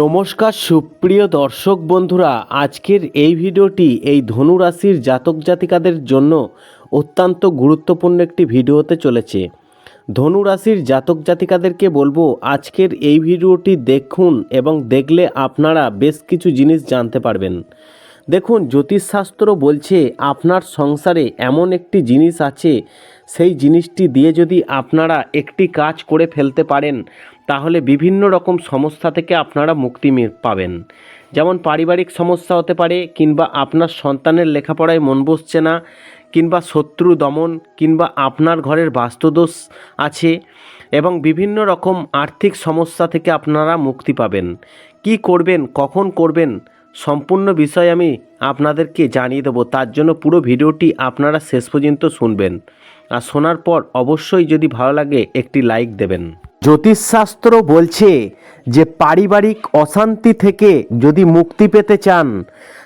নমস্কার, সুপ্রিয় দর্শক বন্ধুরা, আজকের এই ভিডিওটি এই ধনু রাশির জাতক জাতিকাদের জন্য অত্যন্ত গুরুত্বপূর্ণ একটি ভিডিও হতে চলেছে। ধনু রাশির জাতক জাতিকাদেরকে বলব, আজকের এই ভিডিওটি দেখুন এবং দেখলে আপনারা বেশ কিছু জিনিস জানতে পারবেন। দেখুন, জ্যোতিষশাস্ত্র বলছে, আপনার সংসারে এমন একটি জিনিস আছে, সেই জিনিসটি দিয়ে যদি আপনারা একটি কাজ করে ফেলতে পারেন তাহলে বিভিন্ন রকম সমস্যা থেকে আপনারা মুক্তি পাবেন। যেমন পারিবারিক সমস্যা হতে পারে, কিংবা আপনার সন্তানের লেখাপড়ায় মন বসছে না, কিংবা শত্রু দমন, কিংবা আপনার ঘরের বাস্তুদোষ আছে, এবং বিভিন্ন রকম আর্থিক সমস্যা থেকে আপনারা মুক্তি পাবেন। কি করবেন, কখন করবেন, সম্পূর্ণ বিষয় আমি আপনাদেরকে জানিয়ে দেবো। তার জন্য পুরো ভিডিওটি আপনারা শেষ পর্যন্ত শুনবেন। আর শোনার পর অবশ্যই যদি ভালো লাগে একটি লাইক দেবেন। জ্যোতিষশাস্ত্র বলছে যে পারিবারিক অশান্তি থেকে যদি মুক্তি পেতে চান,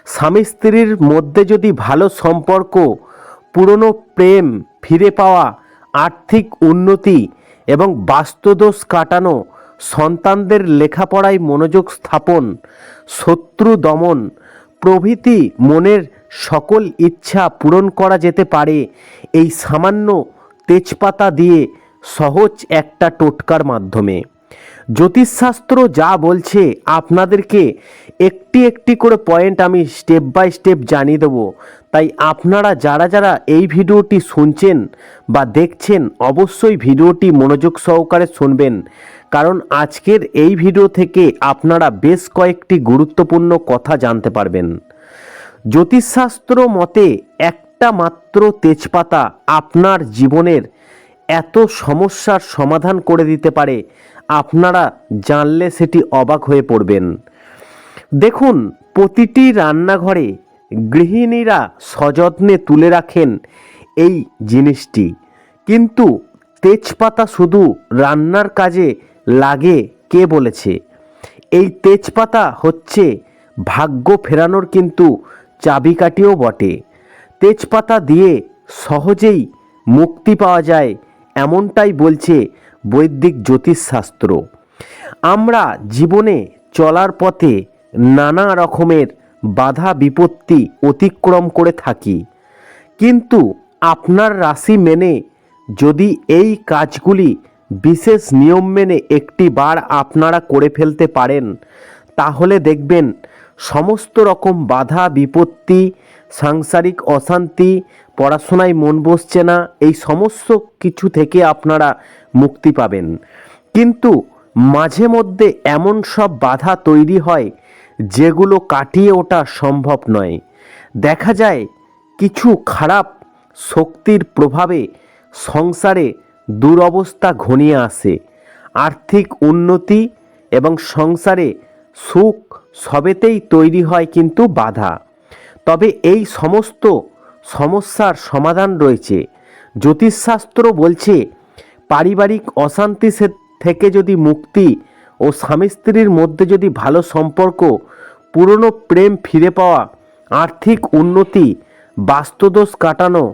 স্বামী স্ত্রীর মধ্যে যদি ভালো সম্পর্ক, পুরনো প্রেম ফিরে পাওয়া, আর্থিক উন্নতি এবং বাস্তুদোষ কাটানো, সন্তানদের লেখাপড়ায় মনোযোগ স্থাপন, শত্রু দমন প্রভৃতি মনের সকল ইচ্ছা পূরণ করা যেতে পারে। এই সামান্য তেজপাতা দিয়ে সহজ একটা টোটকার মাধ্যমে। জ্যোতিষশাস্ত্র যা বলছে, আপনাদেরকে একটি একটি করে পয়েন্ট আমি স্টেপ বাই স্টেপ জানিয়ে দেবো। তাই আপনারা যারা যারা এই ভিডিওটি শুনছেন বা দেখছেন, অবশ্যই ভিডিওটি মনোযোগ সহকারে শুনবেন। কারণ আজকের এই ভিডিও থেকে আপনারা বেশ কয়েকটি গুরুত্বপূর্ণ কথা জানতে পারবেন। জ্যোতিষশাস্ত্র মতে একটা মাত্র তেজপাতা আপনার জীবনের এত সমস্যার সমাধান করে দিতে পারে, আপনারা জানলে সেটি অবাক হয়ে পড়বেন। দেখুন, প্রতিটি রান্নাঘরে গৃহিণীরা সযত্নে তুলে রাখেন এই জিনিসটি। কিন্তু তেজপাতা শুধু রান্নার কাজে লাগে কে বলেছে? এই তেজপাতা হচ্ছে ভাগ্য ফেরানোর কিন্তু চাবিকাঠিও বটে। তেজপাতা দিয়ে সহজেই মুক্তি পাওয়া যায়, এমনটাই বলছে বৈদিক জ্যোতিষশাস্ত্র। আমরা জীবনে চলার পথে নানা রকমের বাধা বিপত্তি অতিক্রম করে থাকি। কিন্তু আপনার রাশি মেনে যদি এই কাজগুলি বিশেষ নিয়ম মেনে একটি বার আপনারা করে ফেলতে পারেন, তাহলে দেখবেন সমস্ত রকম বাধা, বিপত্তি, সাংসারিক অশান্তি, পড়াশোনায় মন বসছে না, এই সমস্ত কিছু থেকে আপনারা মুক্তি পাবেন। কিন্তু মাঝে মধ্যে এমন সব বাধা তৈরি হয়, যেগুলো কাটিয়ে ওঠা সম্ভব নয়। দেখা যায়, কিছু খারাপ শক্তির প্রভাবে সংসারে দুরবস্থা ঘনিয়ে আসে। আর্থিক উন্নতি এবং সংসারে সুখ সবেতেই তৈরি হয় কিন্তু বাধা। তবে এই সমস্ত সমস্যার সমাধান রয়েছে। জ্যোতিষশাস্ত্র বলছে, পারিবারিক অশান্তি থেকে যদি মুক্তি ও স্বামী স্ত্রীর মধ্যে যদি ভালো সম্পর্ক, পুরনো প্রেম ফিরে পাওয়া, আর্থিক উন্নতি, বাস্তুদোষ কাটানো,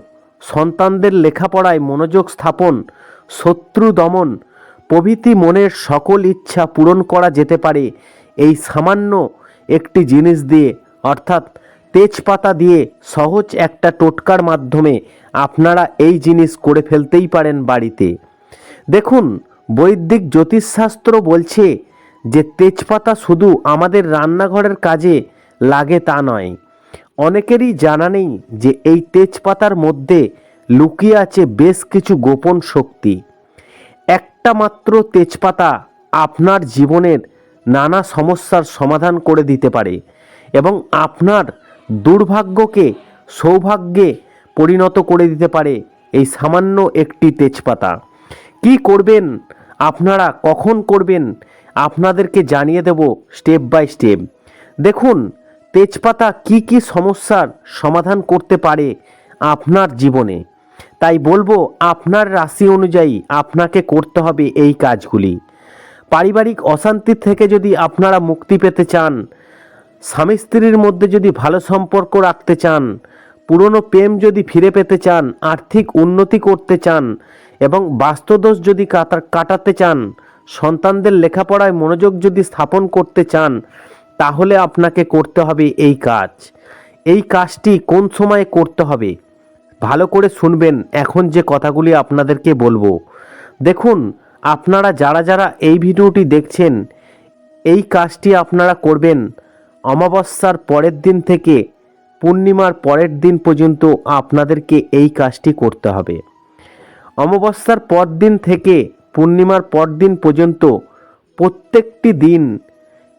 সন্তানদের লেখাপড়ায় মনোযোগ স্থাপন, শত্রু দমন, প্রভৃতি মনের সকল ইচ্ছা পূরণ করা যেতে পারে এই সামান্য একটি জিনিস দিয়ে, অর্থাৎ তেজপাতা দিয়ে সহজ একটা টোটকার মাধ্যমে আপনারা এই জিনিস করে ফেলতেই পারেন বাড়িতে। দেখুন, বৈদিক জ্যোতিষশাস্ত্র বলছে যে তেজপাতা শুধু আমাদের রান্নাঘরের কাজে লাগে তা নয়। অনেকেরই জানা নেই যে এই তেজপাতার মধ্যে লুকিয়ে আছে বেশ কিছু গোপন শক্তি। একটা মাত্র তেজপাতা আপনার জীবনের নানা সমস্যার সমাধান করে দিতে পারে এবং আপনার দুর্ভাগ্যকে সৌভাগ্যে পরিণত করে দিতে পারে এই সামান্য একটি তেজপাতা। কি করবেন? আপনারা কখন করবেন? আপনাদেরকে জানিয়ে দেব স্টেপ বাই স্টেপ। দেখুন, তেজপাতা কি কি সমস্যার সমাধান করতে পারে আপনার জীবনে। তাই বলব, আপনার রাশি অনুযায়ী আপনাকে করতে হবে এই কাজগুলি। পারিবারিক অশান্তি থেকে যদি আপনারা মুক্তি পেতে চান, স্বামী স্ত্রীর মধ্যে যদি ভালো সম্পর্ক রাখতে চান, পুরনো প্রেম যদি ফিরে পেতে চান, আর্থিক উন্নতি করতে চান এবং বাস্তুদোষ যদি কাটা, কাটাতে চান, সন্তানদের লেখাপড়ায় মনোযোগ যদি স্থাপন করতে চান, তাহলে আপনাকে করতে হবে এই কাজ। এই কাজটি কোন সময়ে করতে হবে? ভালো করে শুনবেন এখন যে কথাগুলি আপনাদেরকে বলব। দেখুন আপনারা যারা যারা এই ভিডিওটি দেখছেন, এই কাজটি আপনারা করবেন। অমাবস্যার পরের দিন থেকে পূর্ণিমার পরের দিন পর্যন্ত আপনাদেরকে এই কাজটি করতে হবে। অমাবস্যার পর দিন থেকে পূর্ণিমার পর দিন পর্যন্ত প্রত্যেকটি দিন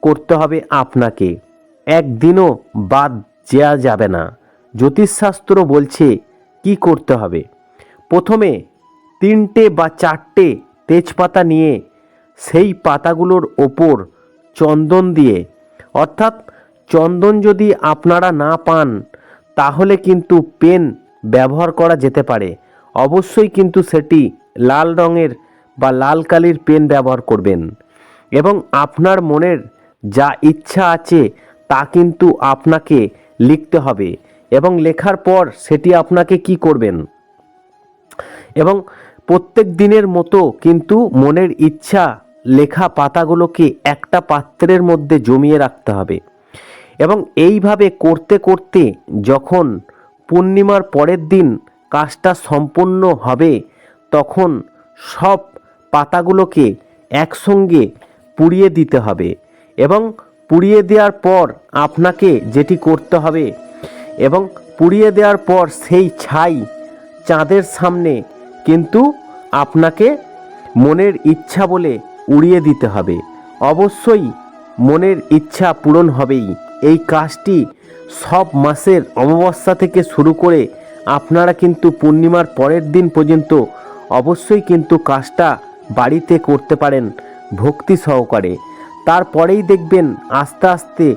করতে হবে আপনাকে। একদিনও বাদ দেওয়া যাবে না। জ্যোতিষশাস্ত্র বলছে কি করতে হবে? প্রথমে তিনটে বা চারটে তেজপাতা নিয়ে সেই পাতাগুলোর ওপর চন্দন দিয়ে। অর্থাৎ চন্দন যদি আপনারা না পান, তাহলে কিন্তু পেন ব্যবহার করা যেতে পারে। অবশ্যই কিন্তু সেটি লাল রঙের বা লাল কালির পেন ব্যবহার করবেন। এবং আপনার মনের যা ইচ্ছা আছে, তা কিন্তু আপনাকে লিখতে হবে। এবং লেখার পর সেটি আপনাকে কি করবেন? এবং প্রত্যেক দিনের মতো কিন্তু মনের ইচ্ছা লেখা পাতাগুলোকে একটা পাত্রের মধ্যে জমিয়ে রাখতে হবে। এবং এইভাবে করতে করতে যখন পূর্ণিমার পরের দিন কাজটা সম্পূর্ণ হবে, তখন সব পাতাগুলোকে একসঙ্গে পুড়িয়ে দিতে হবে। এবং পুড়িয়ে দেওয়ার পর আপনাকে যেটি করতে হবে এবং পুড়িয়ে দেওয়ার পর সেই ছাই চাঁদের সামনে কিন্তু আপনাকে মনের ইচ্ছা বলে উড়িয়ে দিতে হবে। অবশ্যই মনের ইচ্ছা পূরণ হবেই। এই কাজটি সব মাসের অমাবস্যা থেকে শুরু করে আপনারা কিন্তু পূর্ণিমার পরের দিন পর্যন্ত অবশ্যই কিন্তু কাজটা বাড়িতে করতে পারেন ভক্তি সহকারে। তারপরেই দেখবেন আস্তে আস্তে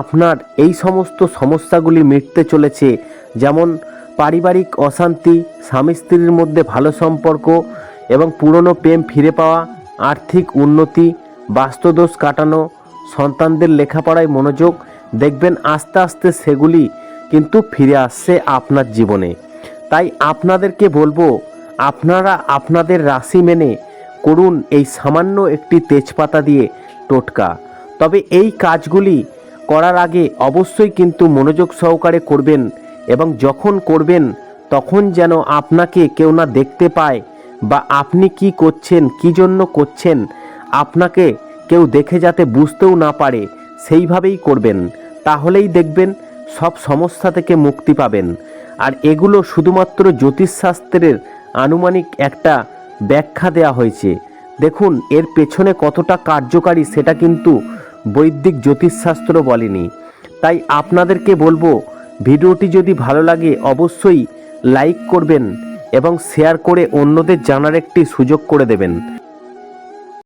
আপনার এই সমস্ত সমস্যাগুলি মিটতে চলেছে। যেমন পারিবারিক অশান্তি, স্বামী স্ত্রীর মধ্যে ভালো সম্পর্ক এবং পুরনো প্রেম ফিরে পাওয়া, আর্থিক উন্নতি, বাস্তুদোষ কাটানো, সন্তানদের লেখাপড়ায় মনোযোগ, দেখবেন আস্তে আস্তে সেগুলি কিন্তু ফিরে আসছে আপনার জীবনে। তাই আপনাদেরকে বলব, আপনারা আপনাদের রাশি মেনে করুন এই সামান্য একটি তেজপাতা দিয়ে টোটকা। তবে এই কাজগুলি করার আগে অবশ্যই কিন্তু মনোযোগ সহকারে করবেন এবং যখন করবেন, তখন যেন আপনাকে কেউ না দেখতে পায় বা আপনি কি করছেন, কি জন্য করছেন, আপনাকে কেউ দেখে যাতে বুঝতেও না পারে, সেইভাবেই করবেন। তাহলেই দেখবেন সব সমস্যা থেকে মুক্তি পাবেন। আর এগুলো শুধুমাত্র জ্যোতিষশাস্ত্রের আনুমানিক একটা ব্যাখ্যা দেওয়া হয়েছে। দেখুন, এর পেছনে কতটা কার্যকারী সেটা কিন্তু বৈদিক জ্যোতিষশাস্ত্র বলেনি। তাই আপনাদেরকে বলব ভিডিওটি যদি ভালো লাগে, অবশ্যই লাইক করবেন এবং শেয়ার করে অন্যদের জানার একটি সুযোগ করে দেবেন।